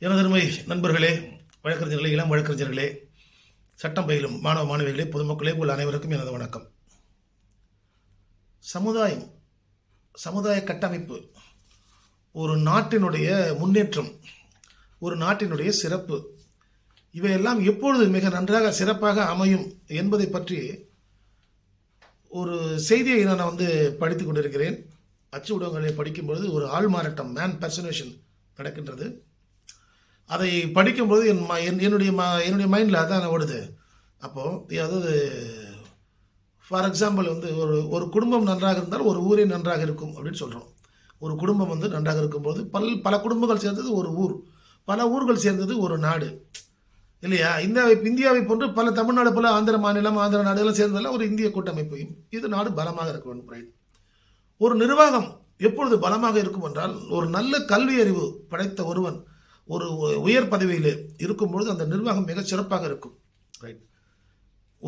எனதருமை நண்பர்களே வழக்கறிஞர்களே இளம் வழக்கறிஞர்களே சட்டம் பயிலும் மாணவ மாணவிகளே பொதுமக்களே உங்கள் அனைவருக்கும் எனது வணக்கம். சமுதாயம் சமுதாய கட்டமைப்பு ஒரு நாட்டினுடைய முன்னேற்றம் ஒரு நாட்டினுடைய சிறப்பு இவையெல்லாம் எப்பொழுது மிக நன்றாக சிறப்பாக அமையும் என்பதை பற்றி ஒரு செய்தியை நான் வந்து படித்து கொண்டிருக்கிறேன். அச்சு ஊடகங்களை படிக்கும்பொழுது ஒரு ஆள் மாறாட்டம் மேன் பர்சனேஷன் நடக்கின்றது. அதை படிக்கும்போது என் ம- என் என்னுடைய ம என்னுடைய மைண்டில் அதான் ஓடுது. அப்போது அதாவது ஃபார் எக்ஸாம்பிள் வந்து ஒரு ஒரு குடும்பம் நன்றாக இருந்தால் ஒரு ஊரே நன்றாக இருக்கும் அப்படின்னு சொல்கிறோம் ஒரு குடும்பம் வந்து நன்றாக இருக்கும்போது பல் பல குடும்பங்கள் சேர்ந்தது ஒரு ஊர். பல ஊர்கள் சேர்ந்தது ஒரு நாடு. இல்லையா? இந்தியாவை இந்தியாவை போன்று பல தமிழ்நாடு போல ஆந்திர மாநிலம் ஆந்திர நாடுகளும் சேர்ந்ததெல்லாம் ஒரு இந்திய கூட்டமைப்பு. இது நாடு பலமாக இருக்க வேண்டும் ரைட் ஒரு நிர்வாகம் எப்பொழுது பலமாக இருக்கும் என்றால் ஒரு நல்ல கல்வி அறிவு படைத்த ஒருவன் ஒரு உயர் பதவியில் இருக்கும்பொழுது அந்த நிர்வாகம் மிக சிறப்பாக இருக்கும். ரைட்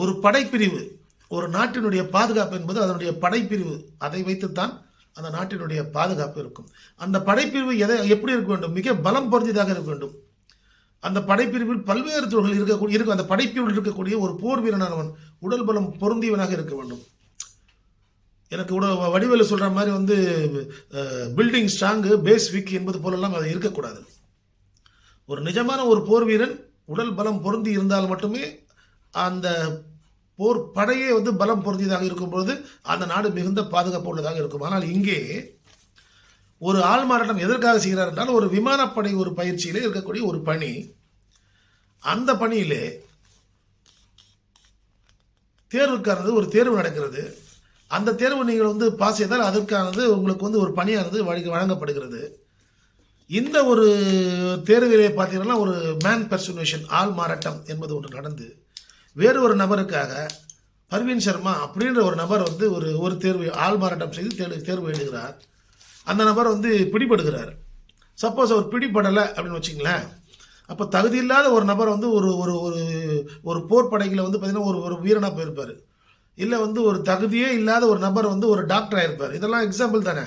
ஒரு படைப்பிரிவு ஒரு நாட்டினுடைய பாதுகாப்பு என்பது அதனுடைய படைப்பிரிவு. அதை வைத்துத்தான் அந்த நாட்டினுடைய பாதுகாப்பு இருக்கும். அந்த படைப்பிரிவு எதை எப்படி இருக்க வேண்டும்? மிக பலம் பொருந்தியதாக இருக்க வேண்டும். அந்த படைப்பிரிவில் பல்வேறு துறைகள் இருக்கக்கூடிய இருக்கும் அந்த படைப்பிரிவில் இருக்கக்கூடிய ஒரு போர் வீரனானவன் உடல் பலம் பொருந்தியவனாக இருக்க வேண்டும். எனக்கு உட வடிவேலு சொல்கிற மாதிரி வந்து பில்டிங் ஸ்ட்ராங்கு பேஸ் வீக் என்பது போலெல்லாம் அது இருக்கக்கூடாது. ஒரு நிஜமான ஒரு போர் வீரன் உடல் பலம் பொருந்தி இருந்தால் மட்டுமே அந்த போர் படையே வந்து பலம் பொருந்தியதாக இருக்கும்பொழுது அந்த நாடு மிகுந்த பாதுகாப்பு உள்ளதாக இருக்கும். ஆனால் இங்கே ஒரு ஆள்மாறாட்டம் எதற்காக செய்கிறார் என்றால் ஒரு விமானப்படை ஒரு பயிற்சியிலே இருக்கக்கூடிய ஒரு பணி. அந்த பணியிலே தேர்வுக்கானது ஒரு தேர்வு நடக்கிறது. அந்த தேர்வு நீங்கள் வந்து பாஸ் செய்தால் அதற்கானது உங்களுக்கு வந்து ஒரு பணியானது வழங்கப்படுகிறது. இந்த ஒரு தேர்விலே பார்த்தீங்கன்னா ஒரு மேன் பர்சுனேஷன் ஆள் மாறாட்டம் என்பது ஒன்று நடந்து வேறு ஒரு நபருக்காக பர்வீன் சர்மா அப்படின்ற ஒரு நபர் வந்து ஒரு ஒரு தேர்வு ஆள் மாறாட்டம் செய்து தேர்வு தேர்வு எழுதுகிறார். அந்த நபர் வந்து பிடிபடுகிறார். சப்போஸ் அவர் பிடிபடலை அப்படின்னு வச்சுங்களேன் அப்போ தகுதி இல்லாத ஒரு நபர் வந்து ஒரு ஒரு ஒரு ஒரு போர் படைகளை வந்து பார்த்திங்கன்னா ஒரு ஒரு வீரனாக போயிருப்பார். இல்லை வந்து ஒரு தகுதியே இல்லாத ஒரு நபர் வந்து ஒரு டாக்டர் ஆயிருப்பார். இதெல்லாம் எக்ஸாம்பிள் தானே.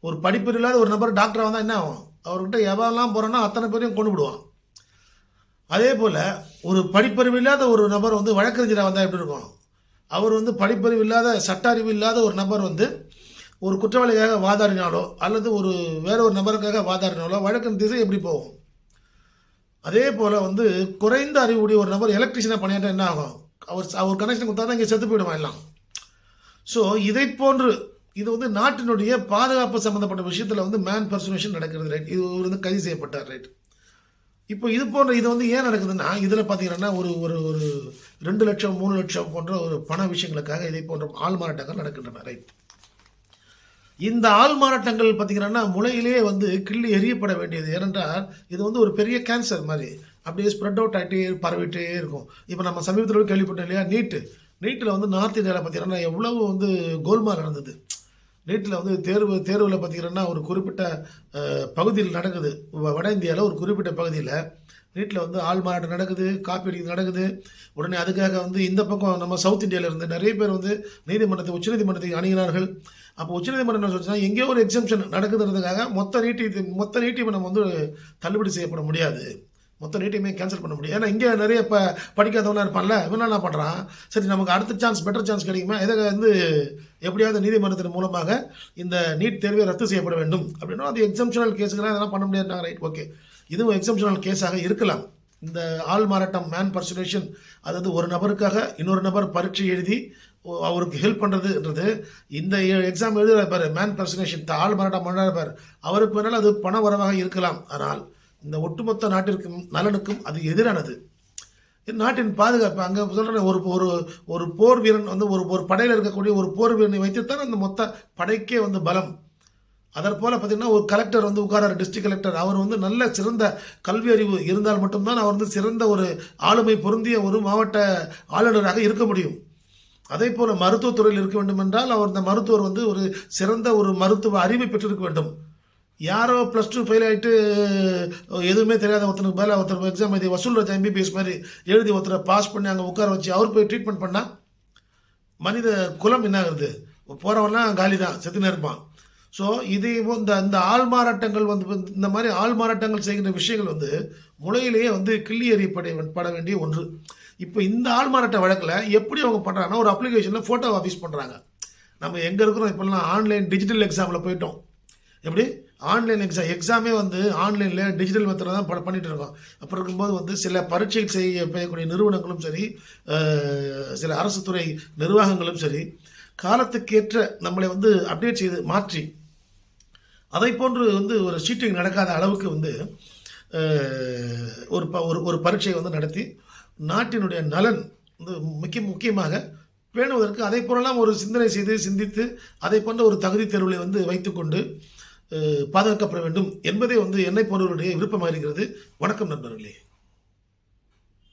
ஒரு படிப்பு இல்லாத ஒரு நபர் டாக்டராக வந்தால் என்ன ஆகும்? அவர்கிட்ட எவெல்லாம் போகிறோன்னா அத்தனை பேரையும் கொண்டு விடுவான். அதே போல் ஒரு படிப்பறிவு இல்லாத ஒரு நபர் வந்து வழக்கறிஞராக வந்தால் எப்படி இருக்கும்? அவர் வந்து படிப்பறிவு இல்லாத சட்ட அறிவு இல்லாத ஒரு நபர் வந்து ஒரு குற்றவாளிக்காக வாதாடினாலோ அல்லது ஒரு வேற ஒரு நபருக்காக வாதாடினாலோ வழக்கின் திசை எப்படி போகும்? அதே போல் வந்து குறைந்த அறிவுடைய ஒரு நபர் எலக்ட்ரிஷியனாக பணியாற்ற என்ன ஆகும்? அவர் அவர் கனெக்ஷன் கொடுத்தா இங்கே செத்து போயிடுவான் எல்லாம். ஸோ இதை போன்று இது வந்து நாட்டினுடைய பாதுகாப்பு சம்மந்தப்பட்ட விஷயத்தில் வந்து மேன் பர்சனேஷன் நடக்கிறது ரைட் இது ஒரு வந்து கைது செய்யப்பட்டார் ரைட் இப்போ இது போன்ற இது வந்து ஏன் நடக்குதுன்னா இதில் பார்த்தீங்கன்னா ஒரு ஒரு ஒரு ரெண்டு லட்சம் மூணு லட்சம் போன்ற ஒரு பண விஷயங்களுக்காக இதை போன்ற ஆள் மாறாட்டங்கள் நடக்கின்றன ரைட் இந்த ஆள் மாறாட்டங்கள் பார்த்தீங்கன்னா முளையிலே வந்து கிள்ளி எரியப்பட வேண்டியது. ஏனென்றால் இது வந்து ஒரு பெரிய கேன்சர் மாதிரி. அப்படியே ஸ்ப்ரெட் அவுட் ஆகிட்டே பரவிட்டே இருக்கும். இப்போ நம்ம சமீபத்தில் கேள்விப்பட்டோம் இல்லையா நீட்டு. நீட்டில் வந்து நார்த் இந்தியாவில் பார்த்தீங்கன்னா எவ்வளவு வந்து கோல்மால் நடந்தது. நீட்டில் வந்து தேர்வு தேர்வில் பார்த்தீங்கன்னா ஒரு குறிப்பிட்ட பகுதியில் நடக்குது. வ- வட இந்தியாவில் ஒரு குறிப்பிட்ட பகுதியில் நீட்டில் வந்து ஆள் மாறாட்டம் நடக்குது காப்பி அடிக்கிறது நடக்குது. உடனே அதுக்காக வந்து இந்த பக்கம் நம்ம சவுத் இந்தியாவில் இருந்து நிறைய பேர் வந்து நீதிமன்றத்தை உச்சநீதிமன்றத்தை அணுகினார்கள். அப்போ உச்சநீதிமன்றம் என்ன சொல்லுச்சுன்னா எங்கேயோ ஒரு எக்ஸம்ஷன் நடக்குதுன்றதுக்காக மொத்த நீட்டி மொத்த நீட்டியை நம்ம வந்து தள்ளுபடி செய்யப்பட முடியாது. மொத்த நீட்டையுமே கேன்சல் பண்ண முடியும் ஏன்னா இங்கே நிறைய இப்போ படிக்காதவனாக இருப்பான்ல இவன் என்ன பண்ணுறான் சரி நமக்கு அடுத்த சான்ஸ் பெட்டர் சான்ஸ் கிடைக்குமா? இதை வந்து எப்படியாவது நீதிமன்றத்தின் மூலமாக இந்த நீட் தேர்வை ரத்து செய்யப்பட வேண்டும். அப்படின்னா அது எக்ஸம்ஷனல் கேஸுக்கெல்லாம் இதெல்லாம் பண்ண முடியாது ரைட் ஓகே இதுவும் எக்ஸம்ஷனல் கேஸாக இருக்கலாம். இந்த ஆள் மாறாட்டம் மேன் பர்சுலேஷன் அதாவது ஒரு நபருக்காக இன்னொரு நபர் பரீட்சை எழுதி ஓ- அவருக்கு ஹெல்ப் பண்ணுறதுன்றது இந்த எக்ஸாம் எழுதுகிற பாரு மேன் பர்சுலேஷன் ஆள் மாறாட்டம் பண்ணுறாரு பாரு அவருக்கு வேணாலும் அது பண வரவாக இருக்கலாம். ஆனால் இந்த ஒட்டுமொத்த நாட்டிற்கும் நலனுக்கும் அது எதிரானது. நாட்டின் பாதுகாப்பு அங்கே சொல்கிற ஒரு ஒரு ஒரு போர் வீரன் வந்து ஒரு ஒரு படையில் இருக்கக்கூடிய ஒரு போர் வீரனை வைத்துத்தான் அந்த மொத்த படைக்கே வந்து பலம். அதற்போல் பார்த்திங்கன்னா ஒரு கலெக்டர் வந்து உட்காராரு டிஸ்ட்ரிக்ட் கலெக்டர் அவர் வந்து நல்ல சிறந்த கல்வி அறிவு இருந்தால் மட்டும்தான் அவர் வந்து சிறந்த ஒரு ஆளுமை பொருந்திய ஒரு மாவட்ட ஆளுநராக இருக்க முடியும். அதே போல் மருத்துவத்துறையில் இருக்க வேண்டும் என்றால் அவர் அந்த மருத்துவர் வந்து ஒரு சிறந்த ஒரு மருத்துவ அறிவை பெற்றிருக்க வேண்டும். யாரோ ப்ளஸ் டூ ஃபெயில் ஆகிட்டு எதுவுமே தெரியாத ஒருத்தனுக்கு மேலே ஒருத்தர் எக்ஸாம் எழுதி வசூல் ராஜா எம்பிபிஎஸ் மாதிரி எழுதி ஒருத்தரை பாஸ் பண்ணி அங்கே உட்கார வச்சு அவர் போய் ட்ரீட்மெண்ட் பண்ணால் மனித குலம் என்ன ஆகுது போகிறவன்லாம் காலி தான் செத்துன்னு இருப்பான். ஸோ இதையும் இந்த இந்த ஆள்மாறாட்டங்கள் மாறாட்டங்கள் வந்து இந்த மாதிரி ஆள்மாறாட்டங்கள் செய்கின்ற விஷயங்கள் வந்து முளையிலேயே வந்து கிள்ளி எறியப்பட பட வேண்டிய ஒன்று. இப்போ இந்த ஆள்மாறாட்ட வழக்கில் எப்படி அவங்க பண்ணுறாங்கன்னா ஒரு அப்ளிகேஷனில் ஃபோட்டோ ஆஃபீஸ் பண்ணுறாங்க நம்ம எங்கே இருக்கிறோம் இப்போல்லாம் ஆன்லைன் டிஜிட்டல் எக்ஸாமில் போயிட்டோம். எப்படி? ஆன்லைன் எக்ஸாம் எக்ஸாமே வந்து ஆன்லைனில் டிஜிட்டல் மெத்தடில் தான் ப- பண்ணிகிட்டு இருக்கோம் அப்படி இருக்கும்போது வந்து சில பரீட்சை செய்ய பெய்யக்கூடிய நிறுவனங்களும் சரி சில அரசு துறை நிர்வாகங்களும் சரி காலத்துக்கேற்ற நம்மளை வந்து அப்டேட் செய்து மாற்றி அதை போன்று வந்து ஒரு சீட்டிங் நடக்காத அளவுக்கு வந்து ஒரு ப ஒரு ஒரு பரீட்சையை வந்து நடத்தி நாட்டினுடைய நலன் வந்து முக்கிய முக்கியமாக பேணுவதற்கு அதை போலலாம் ஒரு சிந்தனை செய்து சிந்தித்து அதை போன்ற ஒரு தகுதி தேர்வுகளை வந்து வைத்துக்கொண்டு பாதுகாக்கப்பட வேண்டும் என்பதே வந்து என்னை போன்றவருடைய விருப்பமாக இருக்கிறது வணக்கம் நண்பர்களே.